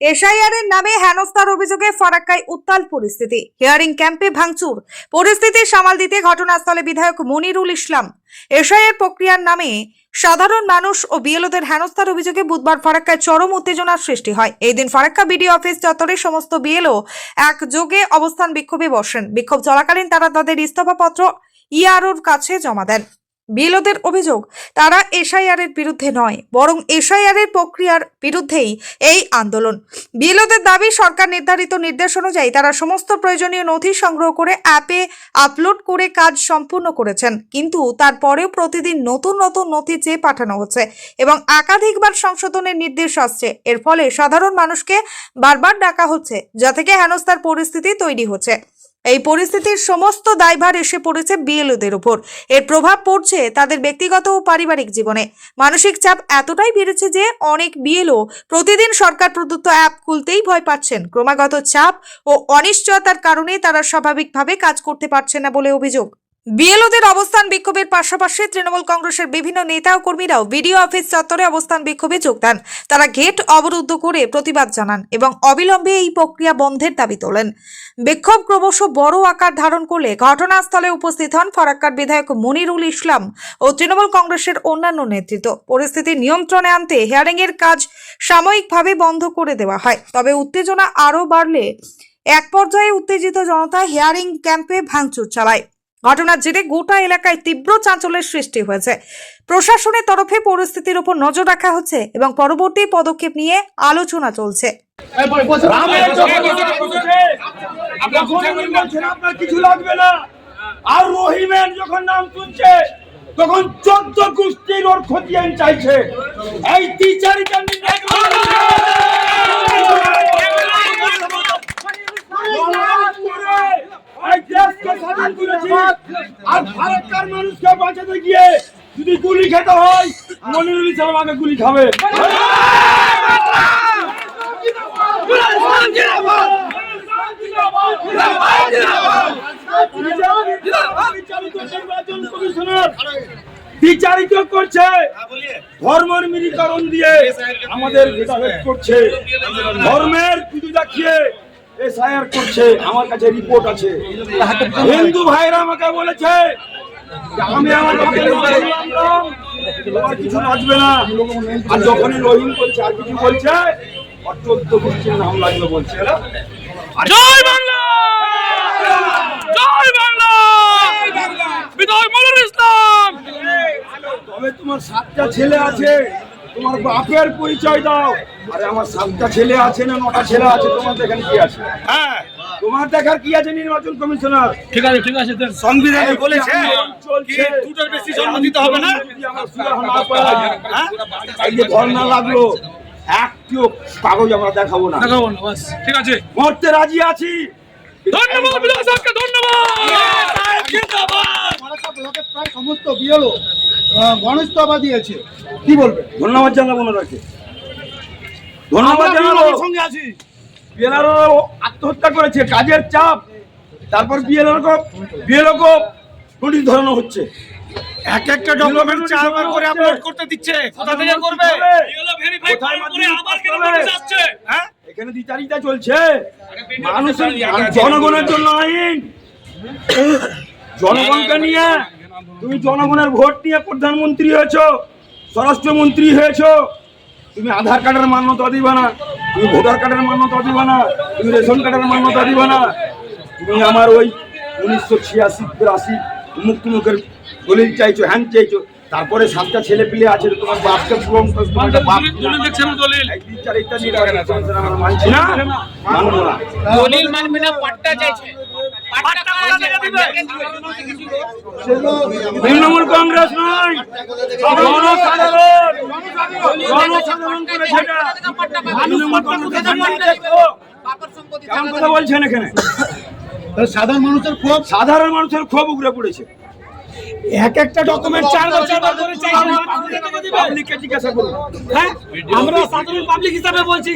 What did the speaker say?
SIR এর নামে হেনস্থার অভিযোগে ফারাক্কায় উত্তাল পরিস্থিতি। হিয়ারিং ক্যাম্পে ভাঙচুর। পরিস্থিতি সামাল দিতে ঘটনাস্থলে বিধায়ক মনিরুল ইসলাম। এসআইআর প্রক্রিয়ার নামে সাধারণ মানুষ ও বিএলওদের হেনস্থার অভিযোগে বুধবার ফারাক্কায় চরম উত্তেজনার সৃষ্টি হয়। এই দিন ফারাক্কা বিডিও অফিস চত্বরে সমস্ত বিএলও একযোগে অবস্থান বিক্ষোভে বসেন। বিক্ষোভ চলাকালীন তারা তাদের ইস্তফাপত্র ইআরওর কাছে জমা দেন। বিএলওদের অভিযোগ, তারা এসআইআর এর বিরুদ্ধে নয়, বরং এসআইআর এর প্রক্রিয়ার বিরুদ্ধেই এই আন্দোলন। বিএলওদের দাবি, সরকার নির্ধারিত নির্দেশ অনুযায়ী তারা সমস্ত প্রয়োজনীয় নথি সংগ্রহ করে অ্যাপে আপলোড করে কাজ সম্পূর্ণ করেছেন। কিন্তু তারপরেও প্রতিদিন নতুন নতুন নথি চেয়ে পাঠানো হচ্ছে এবং একাধিকবার সংশোধনের নির্দেশ আসছে। এর ফলে সাধারণ মানুষকে বারবার ডাকা হচ্ছে, যা থেকে হেনস্থার পরিস্থিতি তৈরি হচ্ছে। এই পরিস্থিতির সমস্ত দায়ভার এসে পড়েছে বিএলওদের উপর। এর প্রভাব পড়ছে তাদের ব্যক্তিগত ও পারিবারিক জীবনে। মানসিক চাপ এতটাই বেড়েছে যে অনেক বিএলও প্রতিদিন সরকার প্রদত্ত অ্যাপ খুলতেই ভয় পাচ্ছেন। ক্রমাগত চাপ ও অনিশ্চয়তার কারণে তারা স্বাভাবিকভাবে কাজ করতে পারছে না বলে অভিযোগ। বিএলওদের অবস্থান বিক্ষোভের পাশাপাশি তৃণমূল কংগ্রেসের বিভিন্ন নেতা ও কর্মীরাও বিডিও অফিস চত্বরে অবস্থান বিক্ষোভে যোগ দেন। তারা গেট অবরুদ্ধ করে প্রতিবাদ জানান এবং অবিলম্বে এই প্রক্রিয়া বন্ধের দাবি তোলেন। বিক্ষোভ ক্রমশ বড় আকার ধারণ করলে ঘটনাস্থলে উপস্থিত হন ফরাক্কার বিধায়ক মনিরুল ইসলাম ও তৃণমূল কংগ্রেসের অন্যান্য নেতৃত্ব। পরিস্থিতি নিয়ন্ত্রণে আনতে হিয়ারিং এর কাজ সাময়িকভাবে বন্ধ করে দেওয়া হয়। তবে উত্তেজনা আরও বাড়লে এক পর্যায়ে উত্তেজিত জনতা হেয়ারিং ক্যাম্পে ভাঙচুর চালায়। ঘটনার জেরে গোটা এলাকায় তীব্র চাঞ্চল্যের সৃষ্টি হয়েছে। প্রশাসনের তরফে পরিস্থিতির উপর নজর রাখা হচ্ছে এবং পরবর্তী পদক্ষেপ নিয়ে আলোচনা চলছে। তখন চোদ্দ গোষ্ঠীর ওর খতিয়ান চাইছে। এই টিচারিটা আর ভারতকার মানুষকে বাঁচাতে গিয়ে যদি গুলি খেতে হয়, মনিরুল ইসলাম আগে গুলি খাবে। বিচারিত করছে, ধর্মের মিলিকরণ দিয়ে আমাদের ভেদাভেদ করছে। ধর্মের পুজো দেখিয়ে এসআইআর করছে আমার কাছে রিপোর্ট আছে। হিন্দু ভাইরা আমাকে বলেছে আমি আমার তোমার কিছু লাগবে না। আর যখনই রহিম বলছে আর কিছু বলছে চোদ্দ গোষ্ঠীর নাম লাগবে বলছে জয় বাংলা! জয় বাংলা! বিধায়ক মনির ইসলাম! তবে তোমার সাতটা ছেলে আছে। তোমার বাপের পরিচয় দাও। আরে আমার সাতটা ছেলে আছে না নটা ছেলে আছে তোমার দেখার কি আছে? হ্যাঁ। তোমার দেখার কি আছে নির্বাচন কমিশনার? ঠিক আছে ঠিক আছে সংবিধানে বলেছে চলছে? দুটোর বেশি জন্ম দিতে হবে না? হ্যাঁ? এই যে ধর্ণা লাগল একটিও কাগজ আমরা দেখাবো না। দেখাবো না বাস ঠিক আছে। মরতে রাজি আছি। ধন্যবাদ সাহেবকে ধন্যবাদ। জিন্দাবাদ। প্রায় সমস্ত গণস্তফা দিয়েছে। কি বলবেন ধন্যবাদ জানাব ওনাকে। ধন্যবাদ জানাব। সঙ্গে আছি। বিএলআরও আত্মহত্যা করেছে কাজের চাপ। তারপর বিএলআরকে বিএলওকে নোটিশ ধরানো হচ্ছে। এক একটা ডকুমেন্ট চারবার করে আপলোড করতে দিচ্ছে। কোথা থেকে করবে? ভেরিফাই মাধ্যমিক আবার কেন নোটিশ আসছে? হ্যাঁ? এখানে দ্বিচারিতা চলছে। মানুষের জনগণের জন্য আইন। জনগণকে নিয়ে তুমি জনগণের ভোট নিয়ে প্রধানমন্ত্রী হয়েছো স্বরাষ্ট্রমন্ত্রী হয়েছো তুমি আধার কার্ডের মান্যতা দিবা না তুমি ভোটার কার্ডের মান্যতা দিবা না তুমি রেশন কার্ডের মান্যতা দিবা না। তুমি আমার ওই উনিশশো ছিয়াশি বিরাশি মুক্তিমুখের দলিল চাইছো হ্যান চাইছো। তারপরে সাতটা ছেলে পিলে আছে তোমার বাপকে পূরণ মানছি না। মানবো না। দলিল মানবে না পাট্টা চাইছে পাট্টা কোথা থেকে দিবে? তৃণমূল কংগ্রেস নয় জনসাধারণ জনসাধারণ করেছে কথা বলছেন এখানে? সাধারণ মানুষের ক্ষোভ? সাধারণ মানুষের ক্ষোভ উগড়ে পড়েছে। এক একটা ডকুমেন্ট করে পাবলিককে জিজ্ঞাসা করুন। হ্যাঁ? আমরা সাধারণ পাবলিক হিসাবে বলছি।